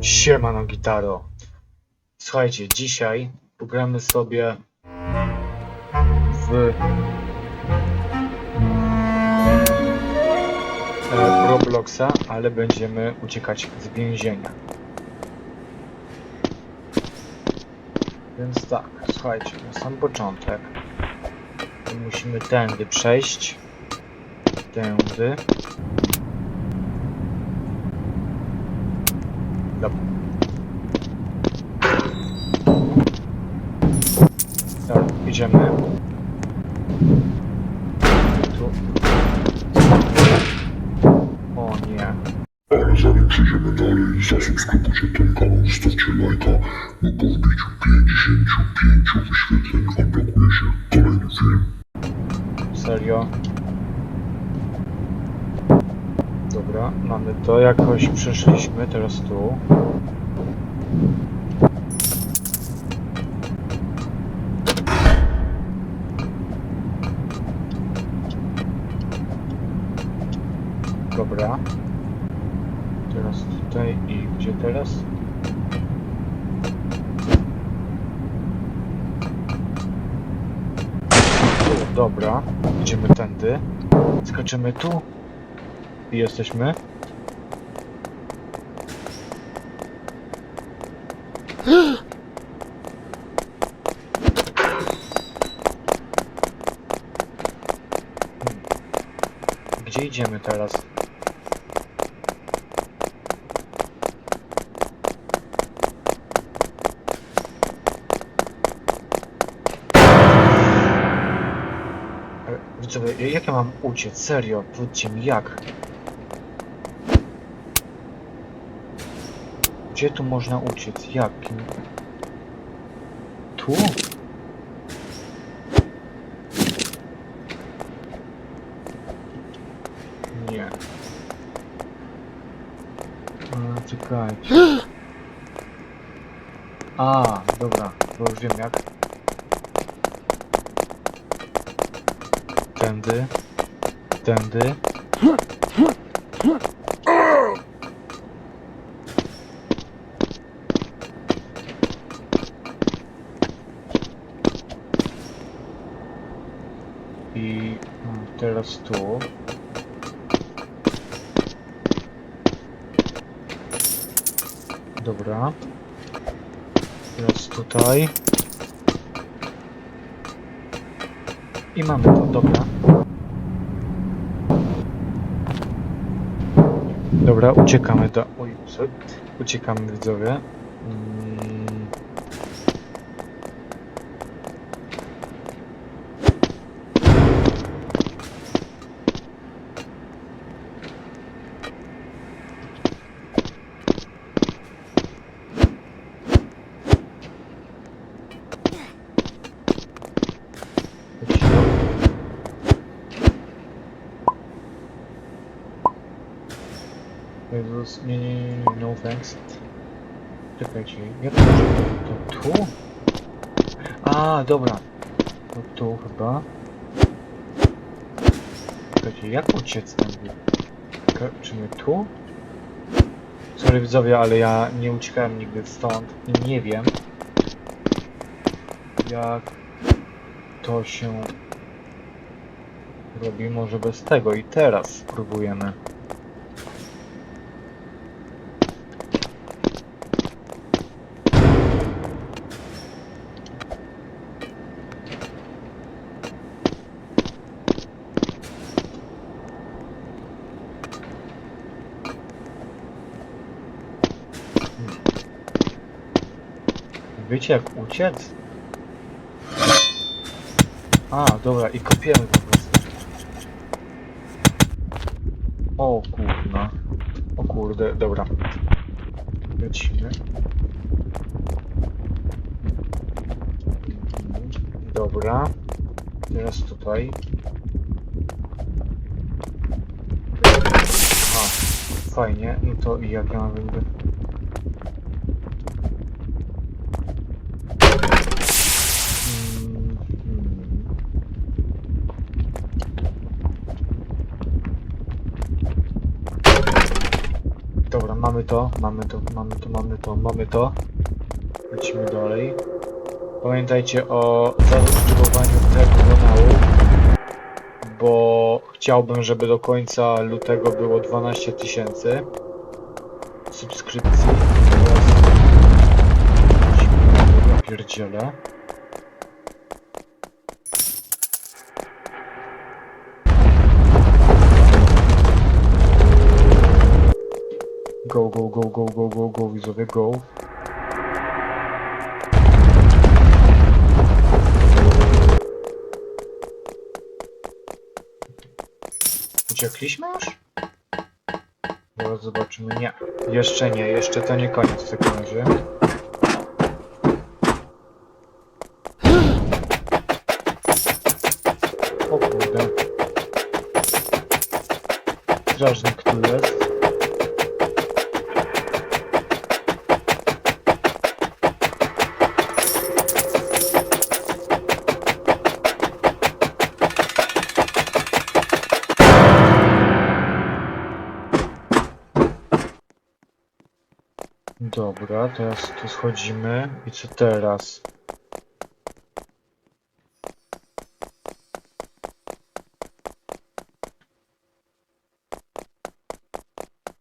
Siemano gitaro. Słuchajcie, dzisiaj pogramy sobie w Robloxa, ale będziemy uciekać z więzienia. Więc tak, słuchajcie, na sam początek musimy tędy przejść. Tędy. Dobra. Idziemy. Tu. O nie. Ale zanim przejdziemy dalej, zasubskrybujcie ten kanał, zostawcie lajka, bo po wbiciu 55 wyświetleń odblokuje się kolejny film. Serio? Dobra, mamy to. Jakoś przeszliśmy, teraz tu. Dobra. Teraz tutaj i gdzie teraz? Tu, dobra. Idziemy tędy. Skaczymy tu. I jesteśmy. Hmm. Gdzie idziemy teraz? Jak ja mam uciec? Serio, powiedzcie mi jak? Gdzie tu można uciec? Jakim? Tu? Nie. A, czekajcie. A, dobra, bo już wiem jak. Tędy. Tędy. I mm, teraz tu. Dobra. Teraz tutaj. I mamy to, dobra. Dobra, uciekamy do... Oj? Uciekamy widzowie. Jezus, nie, nie, nie, no thanks. Czekajcie, jak to to tu? A, dobra. To tu chyba. Czekajcie, jak uciec? Czeka- Czy my tu? Sorry widzowie, ale ja nie uciekałem nigdy stąd i nie wiem jak to się robi może bez tego i teraz spróbujemy. Wiecie jak uciec? A, dobra, i kopiemy po prostu. O kurna. O kurde, dobra. Lecimy. Dobra. Teraz tutaj. A, fajnie. No to i jak ja mam jakby... mamy to, mamy to, mamy to, mamy to, mamy to. Lecimy dalej. Pamiętajcie o zasubskrybowaniu tego kanału, bo chciałbym, żeby do końca lutego było 12 tysięcy subskrypcji. Ja pierdzielę. Go, go, go, go, go, go, go, widzowie, go. Uciekliśmy już? Zaraz zobaczymy. Nie. Jeszcze nie, jeszcze to nie koniec w takim razie. O kurde. Strażnik tu schodzimy. I co teraz?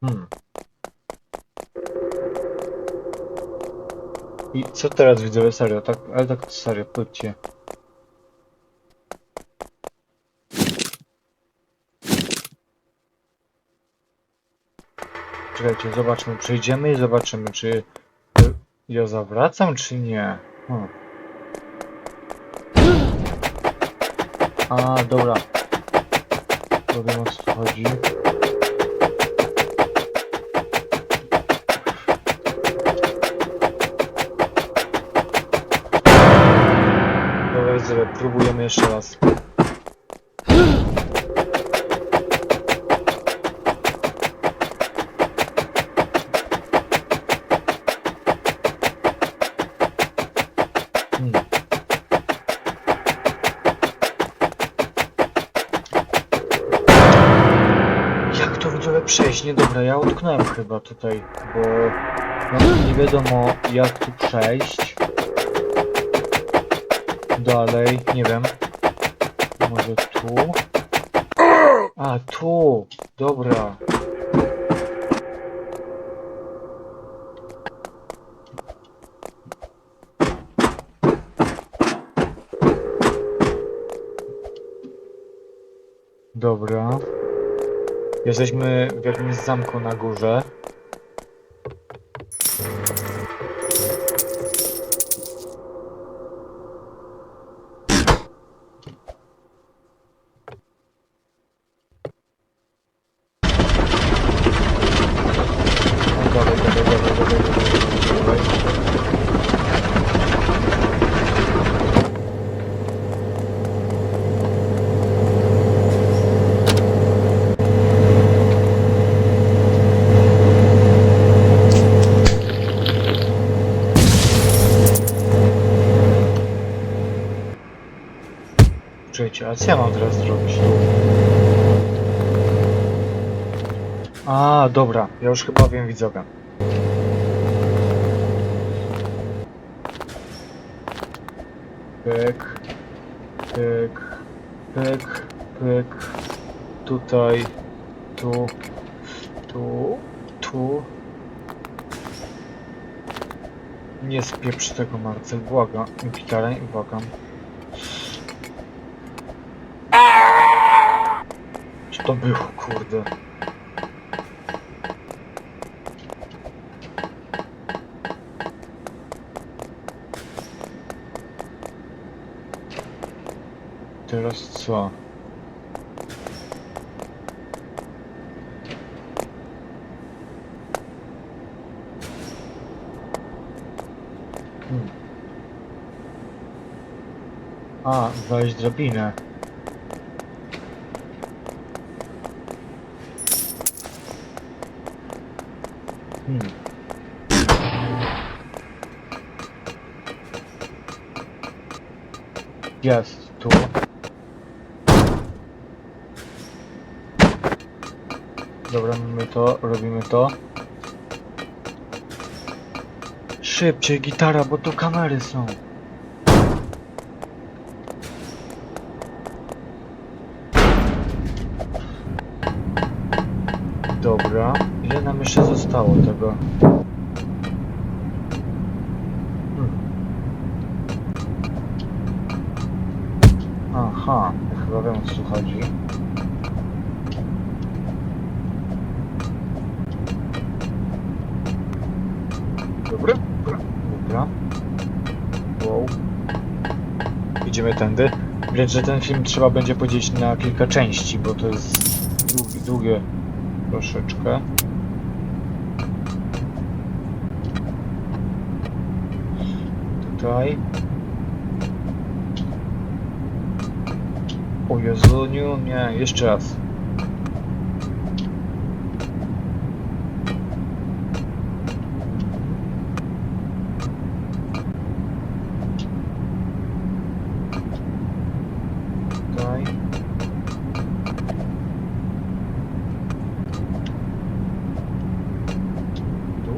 Hmm. I co teraz widzowie? Serio, tak, ale tak serio, pójdźcie. Czekajcie, zobaczmy, przejdziemy i zobaczymy, czy ja zawracam, czy nie. Hmm. A, dobra. To wiem o co chodzi. Dobra, próbujemy jeszcze raz. Widzowie przejść? Dobra, ja utknąłem chyba tutaj, bo no, nie wiadomo jak tu przejść. Dalej, nie wiem. Może tu? A, tu! Dobra. Dobra. Jesteśmy w jakimś zamku na górze. Co ja mam teraz zrobić? A, dobra, ja już chyba wiem widzowie. Pyk, pyk, pyk, pyk, tutaj, tu, tu, tu. Nie spieprz tego Marcel, błagam, Pitare, błagam. Co to było, kurde? Teraz co? Hmm. A, wejść drabinę. Jest tu. Dobra, mamy to, robimy to. Szybciej, gitara, bo tu kamery są. Dobra, ile nam jeszcze zostało tego? Hmm. Aha, chyba wiem o co tu chodzi. Dobra, dobra. Wow. Idziemy tędy. Widać, że ten film trzeba będzie podzielić na kilka części, bo to jest długi, długie troszeczkę. Tutaj. O Jezuniu, nie, jeszcze raz.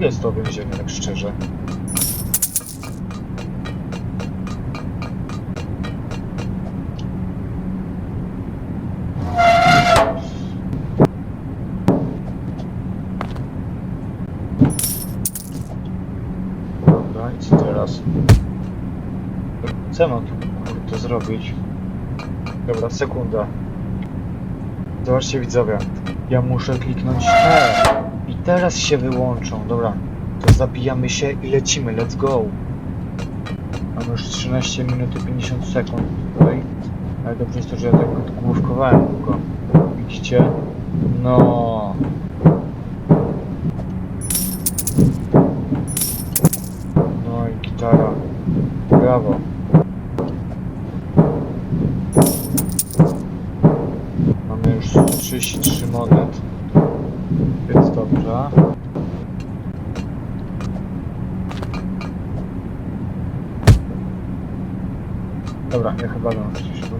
Jest to więzienie, tak szczerze. Tu kurde zrobić? Dobra, sekunda. Zobaczcie widzowie. Ja muszę kliknąć T. I teraz się wyłączą. Dobra. To zabijamy się i lecimy. Let's go. Mam już 13 minut i 50 sekund tutaj. Ale dobrze jest to, że ja tak główkowałem długo. Widzicie? No i gitara. Brawo. Mamy już 33 monet. Więc dobrze. Dobra, ja chyba dam gdzieś tu.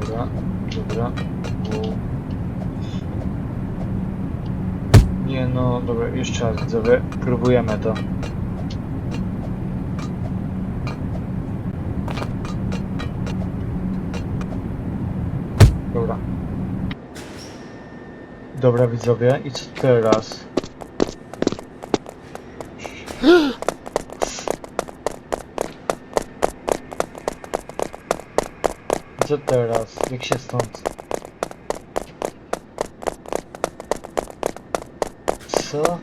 Dobra, dobra. Wow. Nie no, dobra, jeszcze raz widzowie, próbujemy to. Dobra. Dobra widzowie, i co teraz? Co teraz? Jak się stąd? Co?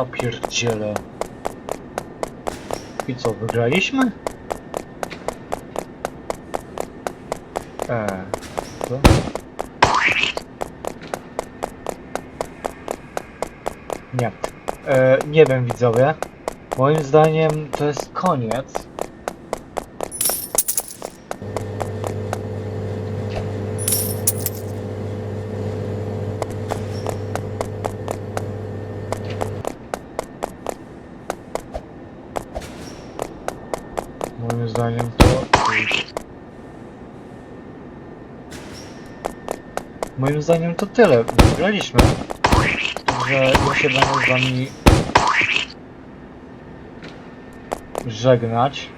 Ja pierdzielę. I co, wygraliśmy? Eee, co? Nie. E, nie wiem widzowie. Moim zdaniem to jest koniec. Moim zdaniem to... Moim zdaniem to tyle. Wygraliśmy. Także ja się będę z wami żegnać.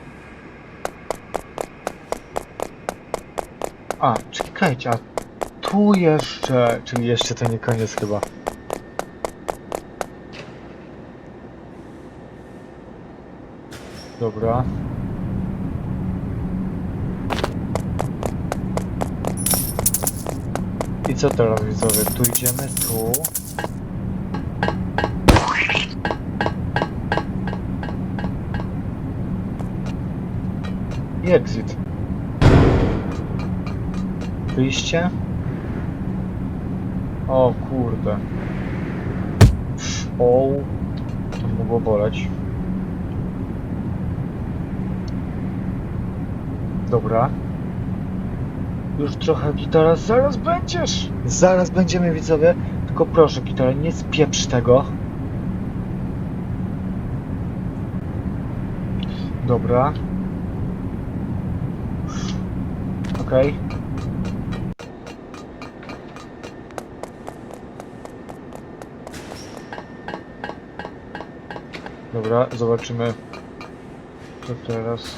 A, czekajcie, a tu jeszcze, czyli jeszcze to nie koniec chyba. Dobra. Co teraz widzowie? Tu idziemy, tu. I exit. Wyjście. O kurde. O. To mogło boleć. Dobra. Już trochę gitara, zaraz będziesz! Zaraz będziemy widzowie. Tylko proszę, Kitole, nie spieprz tego. Dobra. Okej. Dobra, zobaczymy co teraz.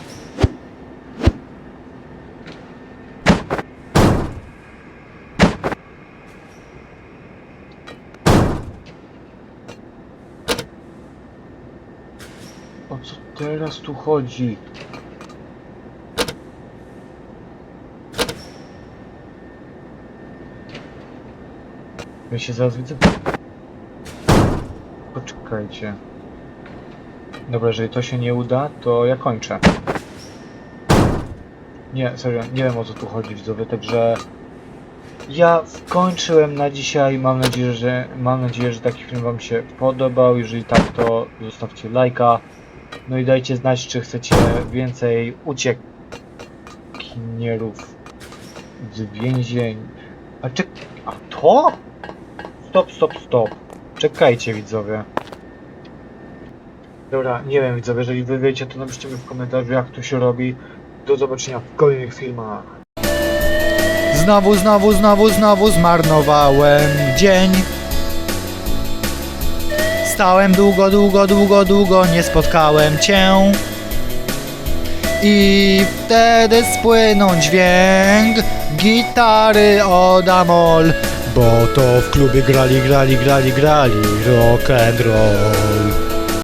O co teraz tu chodzi? Ja się zaraz widzę. Poczekajcie. Dobra, jeżeli to się nie uda, to ja kończę. Nie, serio, nie wiem o co tu chodzi widzowie, także ja skończyłem na dzisiaj. Mam nadzieję, że mam nadzieję, że taki film wam się podobał. Jeżeli tak, to zostawcie lajka. No i dajcie znać, czy chcecie więcej uciekinierów z więzień. A czek... A to? Stop, stop, stop. Czekajcie widzowie. Dobra, nie wiem widzowie, jeżeli wy wiecie, to napiszcie mi w komentarzu jak to się robi. Do zobaczenia w kolejnych filmach. Znowu, znowu, znowu, znowu zmarnowałem dzień. Stałem długo, długo, długo, długo, nie spotkałem cię. I wtedy spłynął dźwięk gitary od Amol, bo to w klubie grali, grali, grali, grali rock and roll.